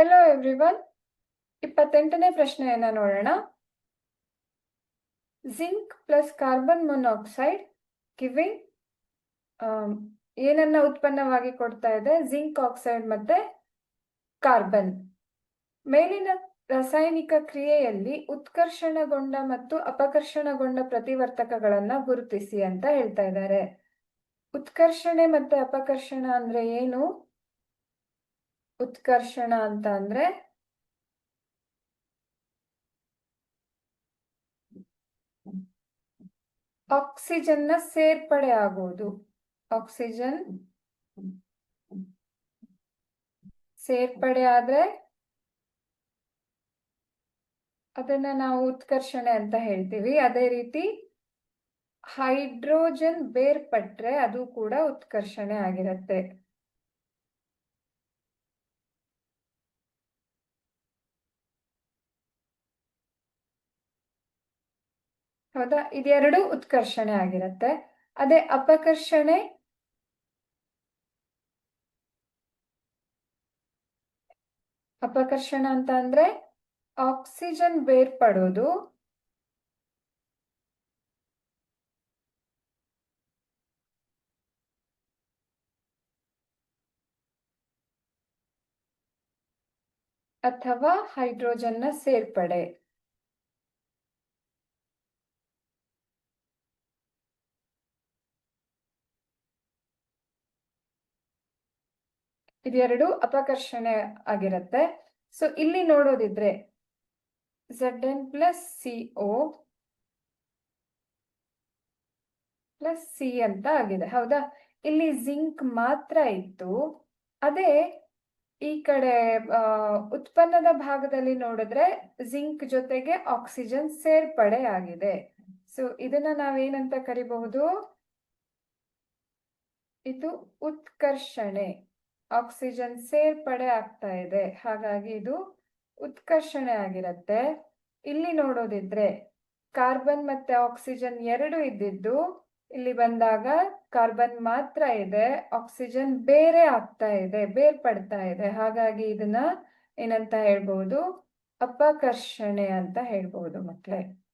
Hello everyone ಇಪ್ಪತ್ತೆಂಟನೇ ಪ್ರಶ್ನೆಯನ್ನ ನೋಡೋಣ. Zinc plus carbon monoxide giving ಏನನ್ನ ಉತ್ಪನ್ನವಾಗಿ ಕೊಡ್ತಾ ಇದೆ? ಜಿಂಕ್ ಆಕ್ಸೈಡ್ ಮತ್ತೆ ಕಾರ್ಬನ್. ಮೇಲಿನ ರಾಸಾಯನಿಕ ಕ್ರಿಯೆಯಲ್ಲಿ ಉತ್ಕರ್ಷಣಗೊಂಡ ಮತ್ತು ಅಪಕರ್ಷಣಗೊಂಡ ಪ್ರತಿವರ್ತಕಗಳನ್ನ ಗುರುತಿಸಿ ಅಂತ ಹೇಳ್ತಾ ಇದ್ದಾರೆ. ಉತ್ಕರ್ಷಣೆ ಮತ್ತೆ ಅಪಕರ್ಷಣ ಅಂದ್ರೆ ಏನು? ಉತ್ಕರ್ಷಣ ಅಂತ ಅಂದ್ರೆ? ಆಕ್ಸಿಜನ್ನ ಸೇರ್ಪಡೆ ಆಗೋದು. ಆಕ್ಸಿಜನ್ ಸೇರ್ಪಡೆ ಆದ್ರೆ? ಅದನ್ನ ನಾವು ಉತ್ಕರ್ಷಣೆ ಅಂತ ಹೇಳ್ತೀವಿ. ಅದೇ ರೀತಿ ಹೈಡ್ರೋಜನ್ ಬೇರ್ಪಟ್ರೆ ಅದು ಕೂಡ ಉತ್ಕರ್ಷಣೆ ಆಗಿರತ್ತೆ. ಹೌದಾ ಇದೆರಡು ಉತ್ಕರ್ಷಣೆ ಆಗಿರುತ್ತೆ. ಅದೇ ಅಪಕರ್ಷಣೆ ಅಪಕರ್ಷಣ ಅಂತ ಅಂದ್ರೆ ಆಕ್ಸಿಜನ್ ಬೇರ್ಪಡೋದು ಅಥವಾ ಹೈಡ್ರೋಜನ್ನ ಸೇರ್ಪಡೆ. ಇದೆರಡು ಅಪಕರ್ಷಣೆ ಆಗಿರುತ್ತೆ. ಸೊ ಇಲ್ಲಿ ನೋಡೋದಿದ್ರೆ Z N plus C O plus C ಅಂತ ಆಗಿದೆ. ಹೌದಾ? ಇಲ್ಲಿ ಜಿಂಕ್ ಮಾತ್ರ ಇತ್ತು ಅದೇ ಈ ಕಡೆ ಉತ್ಪನ್ನದ ಭಾಗದಲ್ಲಿ ನೋಡಿದ್ರೆ ಜಿಂಕ್ ಜೊತೆಗೆ ಆಕ್ಸಿಜನ್ ಸೇರ್ಪಡೆ ಆಗಿದೆ. ಸೊ ಇದನ್ನ ನಾವೇನಂತ ಕರಿಬಹುದು? ಇದು ಉತ್ಕರ್ಷಣೆ. ಆಕ್ಸಿಜನ್ ಸೇರ್ಪಡೆ ಆಗ್ತಾ ಇದೆ. ಹಾಗಾಗಿ ಇದು ಉತ್ಕರ್ಷಣೆ ಆಗಿರತ್ತೆ. ಇಲ್ಲಿ ನೋಡೋದಿದ್ರೆ ಕಾರ್ಬನ್ ಮತ್ತೆ ಆಕ್ಸಿಜನ್ ಎರಡು ಇದ್ದಿದ್ದು, ಇಲ್ಲಿ ಬಂದಾಗ ಕಾರ್ಬನ್ ಮಾತ್ರ ಇದೆ, ಆಕ್ಸಿಜನ್ ಬೇರೆ ಆಗ್ತಾ ಇದೆ, ಬೇರ್ಪಡ್ತಾ ಇದೆ. ಹಾಗಾಗಿ ಇದನ್ನ ಏನಂತ ಹೇಳ್ಬೋದು? ಅಪಕರ್ಷಣೆ ಅಂತ ಹೇಳ್ಬೋದು ಮಕ್ಳೇ.